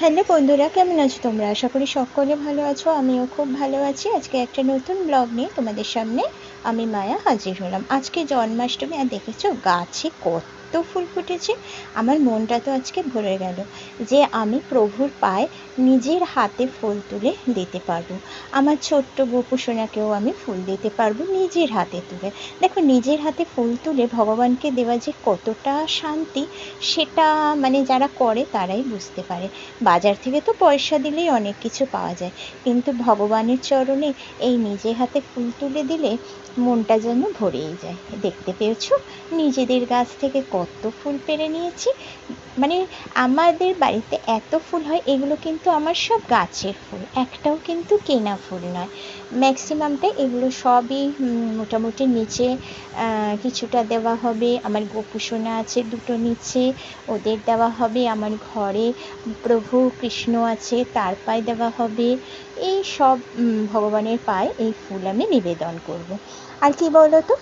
Hello বন্ধুরা, কেমন আছো তোমরা? আশা করি সকলে ভালো আছো, আমিও খুব ভালো আছি। আজকে একটা নতুন ব্লগ নিয়ে তোমাদের সামনে আমি মায়া হাজির হলাম। আজকে জন্মাষ্টমী, আর দেখেছ, গাছে কত ফুল ফুটেছে, আমার মনটা তো আজকে ভরে গেল যে আমি প্রভুর পায়ে নিজের হাতে ফুল তুলে দিতে পারব। আমার ছোট্ট গোপুসোনাকেও আমি ফুল দিতে পারব নিজের হাতে তুলে। দেখো, নিজের হাতে ফুল তুলে ভগবানকে দেওয়া যে কতটা শান্তি, সেটা মানে যারা করে তারাই বুঝতে পারে। বাজার থেকে তো পয়সা দিলেই অনেক কিছু পাওয়া যায়, কিন্তু ভগবানের চরণে এই নিজে হাতে ফুল তুলে দিলে মনটা যেন ভরেই যায়। দেখতে পেয়েছ? নিজেদের গাছ থেকে কত ফুল পেরে নিয়েছি। মানে আমাদের বাড়িতে এত ফুল হয়, এগুলো কিন্তু আমার সব গাছের ফুল, একটাও কিন্তু কেনা ফুল নয়। ম্যাক্সিমামটা এগুলো সবই মোটামুটি নিচে কিছুটা দেওয়া হবে, আমার গোপুসোনা আছে, দুটো নিচে, ওদের দেওয়া হবে, আমার ঘরে প্রভু কৃষ্ণ আছে, তার পায়ে দেওয়া হবে। এই সব ভগবানের পায়ে এই ফুল আমি নিবেদন করব। আর কি বলো তো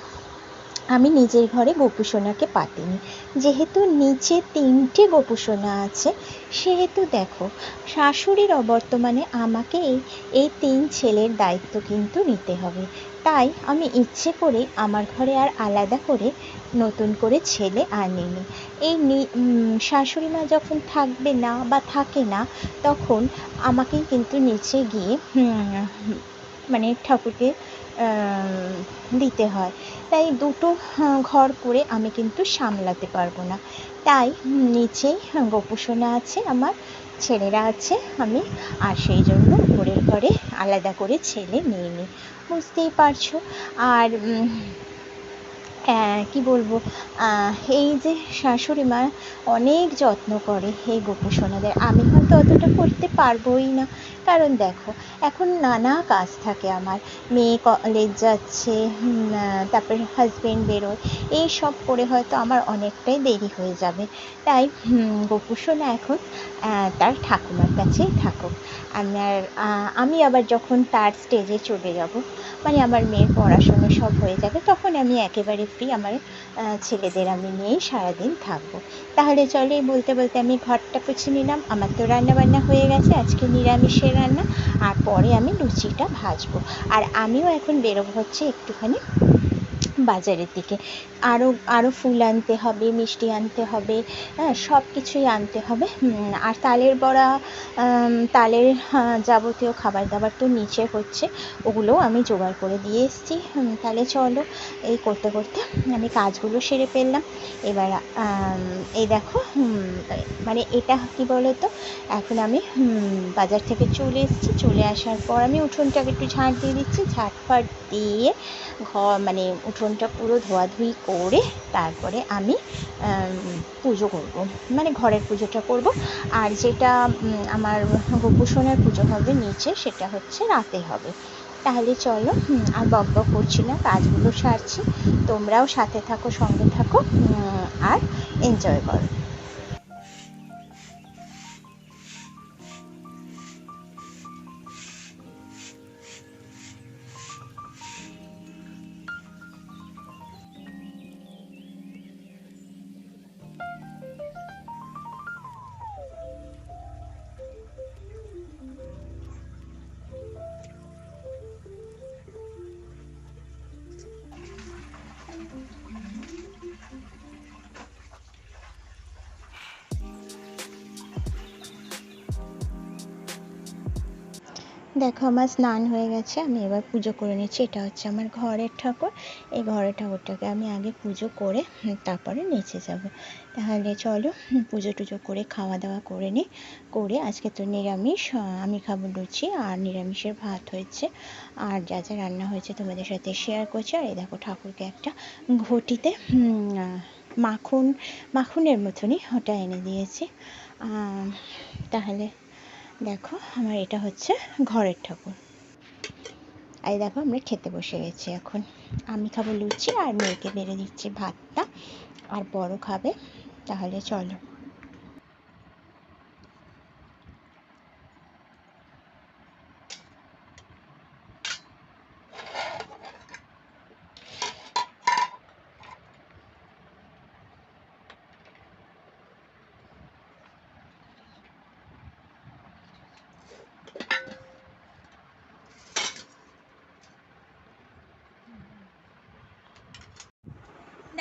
আমি নিজের ঘরে গোপুসোনাকে পাতিনি। যেহেতু নিচে তিনটে গোপুসোনা আছে, সেহেতু দেখো, শাশুড়ির অবর্তমানে আমাকে এই তিন ছেলের দায়িত্ব কিন্তু নিতে হবে। তাই আমি ইচ্ছে করে আমার ঘরে আর আলাদা করে নতুন করে ছেলে আনিনি। এই শাশুড়ি মা যখন থাকবে না বা থাকে না, তখন আমাকেই কিন্তু নিচে গিয়ে মানে ঠাকুরকে দিতে হয়। তাই দুটো ঘর করে আমি কিন্তু সামলাতে পারব না। তাই নিচেই গোপুসোনা আছে, আমার ছেলেরা আছে, আমি আর সেই জন্য ঘরের ঘরে আলাদা করে ছেলে নিয়ে নিই। বুঝতেই পারছ? আর কি বলব? এই যে শাশুড়ি মা অনেক যত্ন করে এই গোপুসোনাদের আমি হয়তো অতটা করতে পারবোই না। কারণ দেখো, এখন নানা কাজ থাকে আমার। মেয়ে কলেজ যাচ্ছে তারপরে হাজবেন্ড বেরোয়। এই সব করে হয়তো আমার অনেকটাই দেরি হয়ে যাবে। তাই গোপুসোনা এখন তার ঠাকুমার কাছেই থাকুক। আমার আমি আবার যখন তার স্টেজে চলে যাব মানে আমার মেয়ের পড়াশুনো সব হয়ে যাবে, তখন আমি একেবারে ফ্রি আমার ছেলেদের আমি নিয়েই সারাদিন থাকব। তাহলে চলে বলতে বলতে আমি ঘরটা পুছে নিলাম। আমার তো রান্না বান্না হয়ে গেছে, আজকে নিরামিষের রান্না, আর পরে আমি লুচিটা ভাজবো। আর আমিও এখন বেরোবো হচ্ছে একটুখানি বাজারের দিকে। আরও আরও ফুল আনতে হবে, মিষ্টি আনতে হবে হ্যাঁ সব কিছুই আনতে হবে। আর তালের বড়া তালের যাবতীয় খাবার দাবার তো নিচে হচ্ছে, ওগুলোও আমি জোগাড় করে দিয়ে এসেছি। তাহলে চলো, এই করতে করতে আমি কাজগুলো সেরে ফেললাম। এবার এই দেখো মানে এটা কী তো এখন আমি বাজার থেকে চলে এসেছি। চলে আসার পর আমি উঠোনটাকে একটু ঝাঁট দিয়ে দিচ্ছি ঝাঁট ফাট দিয়ে ঘর মানে উঠোনটা পুরো ধোয়াধুয়ি করে তারপরে আমি পুজো করব। মানে ঘরের পুজোটা করব। আর যেটা আমার গোপুসোনার পুজো হবে নিচে, সেটা হচ্ছে রাতে হবে। তাহলে চলো আর বক বক করছি না, কাজগুলো সারছি। তোমরাও সাথে থাকো, সঙ্গে থাকো আর এনজয় করো। দেখো, আমার স্নান হয়ে গেছে, আমি এবার পুজো করে নিচ্ছি। এটা হচ্ছে আমার ঘরের ঠাকুর। এই ঘরের ঠাকুরটাকে আমি আগে পুজো করে তারপরে নিচে যাব। তাহলে চলো পুজো টুজো করে খাওয়া দাওয়া করে নিই। করে আজকে তো নিরামিষ আমি খাব লুচি আর নিরামিষের ভাত হয়েছে। আর যা যা রান্না হয়েছে তোমাদের সাথে শেয়ার করছি। আর এই দেখো ঠাকুরকে একটা ঘটিতে মাখন, মাখনের মতনই ওটা এনে দিয়েছি। তাহলে দেখো, আমার এটা হচ্ছে ঘরের ঠাকুর। আর দেখো, আমরা খেতে বসে গেছি এখন। আমি খাব লুচি আর মেয়েকে বেড়ে দিচ্ছি ভাতটা। আর বড় খাবে, তাহলে চলো।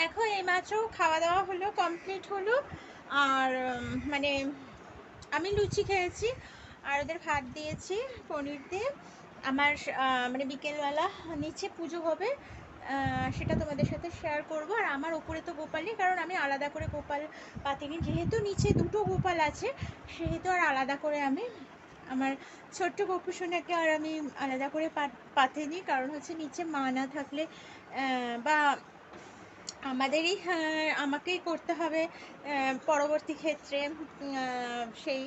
দেখো এই এইমাত্র খাওয়া দাওয়া হলো কমপ্লিট হলো। আর মানে আমি লুচি খেয়েছি, আর ওদের ভাত দিয়েছি, পনির দিয়ে। আমার মানে বিকেলবেলা নিচে পুজো হবে সেটা তোমাদের সাথে শেয়ার করব। আর আমার ওপরে তো গোপাল নেই কারণ আমি আলাদা করে গোপাল পাতিনি। যেহেতু নিচে দুটো গোপাল আছে, সেহেতু আর আলাদা করে আমি, আমার ছোট্ট গোপুসোনাকে আর আমি আলাদা করে পাত- পাতিনি। কারণ হচ্ছে নিচে মা না থাকলে বা আমাদেরই আমাকেই করতে হবে পরবর্তী ক্ষেত্রে সেই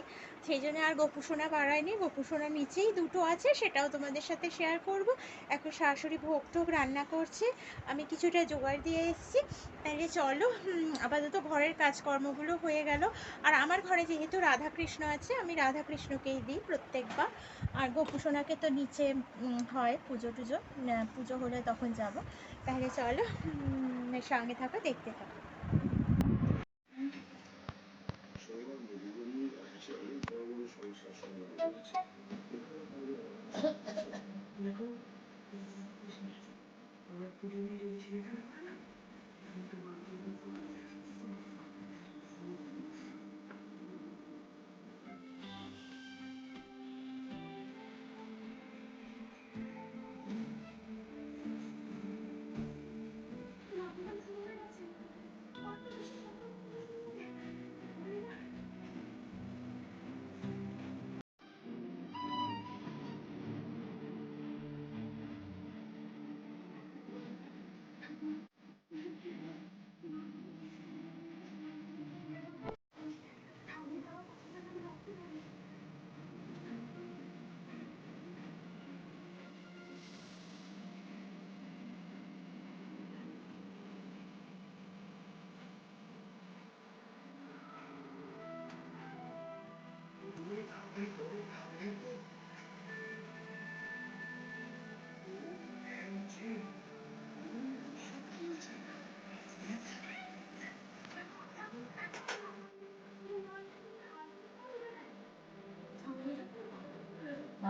সেই জন্য আর গোপুসোনা বাড়ায়নি। গোপুসোনা নিচেই দুটো আছে, সেটাও তোমাদের সাথে শেয়ার করব। এখন শাশুড়ি ভোগ টোগ রান্না করছে। আমি কিছুটা জোগাড় দিয়ে এসেছি। তাহলে চলো আপাতত ঘরের কাজকর্মগুলো হয়ে গেল। আর আমার ঘরে যেহেতু রাধাকৃষ্ণ আছে, আমি রাধাকৃষ্ণকেই দিই প্রত্যেকবার। আর গোপুসোনাকে তো নিচে হয় পুজো টুজো পুজো হলে তখন যাব। তাহলে চলো উম, সঙ্গে থাকো দেখতে থাকো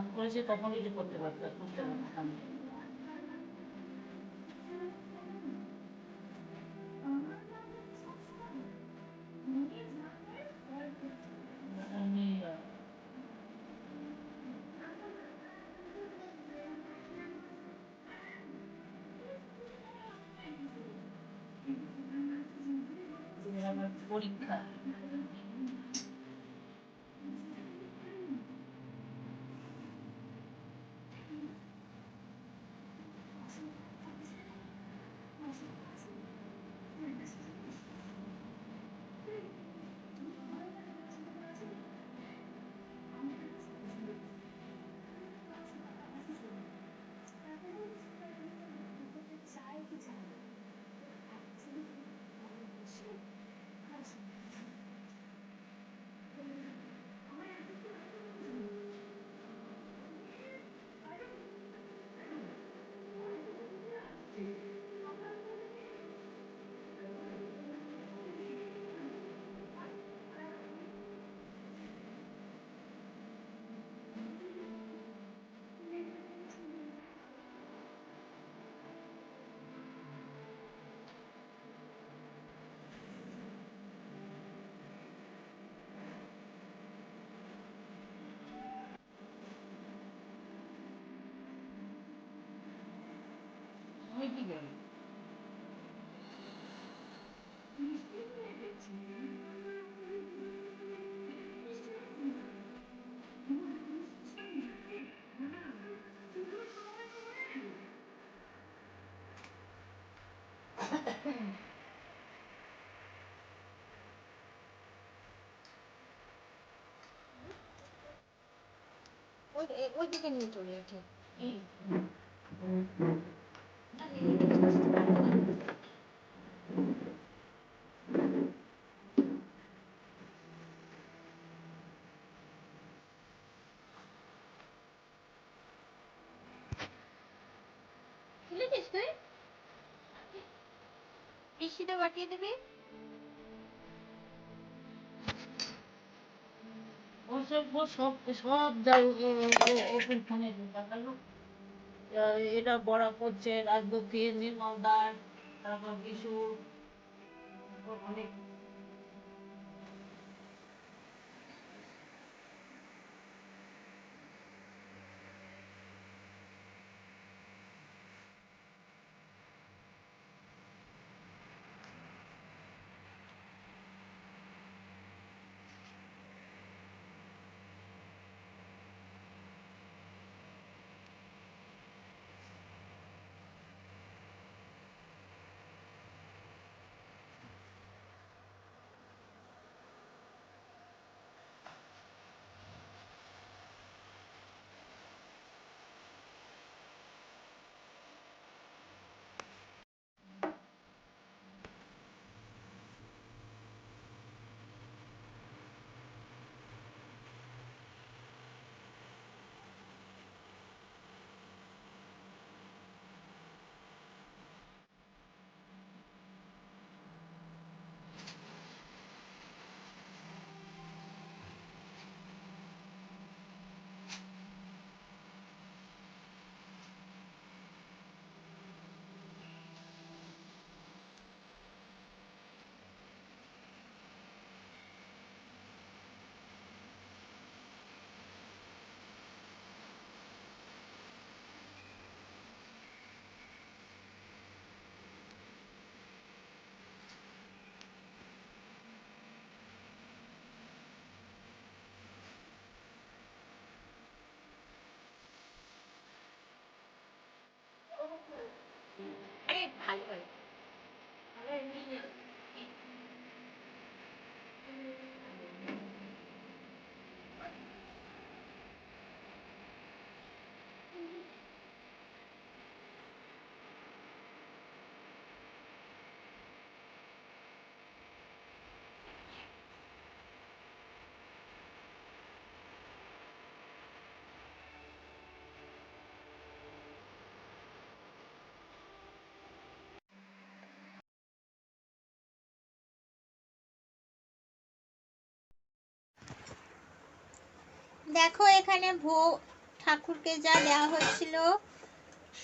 নাম করেছে তখন কিছু করতে পারতাম করতে পারতাম আমি আহ, আমার পরীক্ষা আমি কি করি ওই ওই দিকে নিয়ে চলে যাচ্ছে এই খুলেছিস তুই? পিসিটা বাটিয়ে দিবি? সব সব যাই ওপেন ফোনে এটা বরাক করছে রাজলক্ষী নির্মল তারপর বিশু অনেক ভালো দেখো, এখানে ভোগ ঠাকুরকে যা দেওয়া হচ্ছিল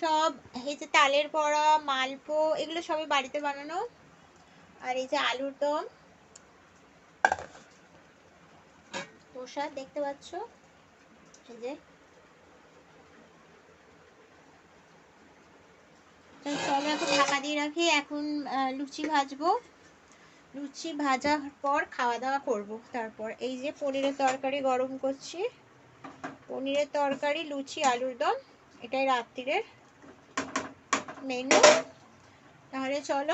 সব এই যে তালের বড়া, মালপো, এগুলো সবই বাড়িতে বানানো। আর এই যে আলুর দম। প্রসাদ দেখতে পাচ্ছ? এই যে। সব এখন ঢাকা দিয়ে রাখি, এখন লুচি ভাজবো। লুচি ভাজার পর খাওয়া দাওয়া করব। তারপর এই যে পনিরের তরকারি গরম করছি। পনিরের তরকারি, লুচি, আলুর দম, এটাই রাত্রিরের মেনু তাহলে চলো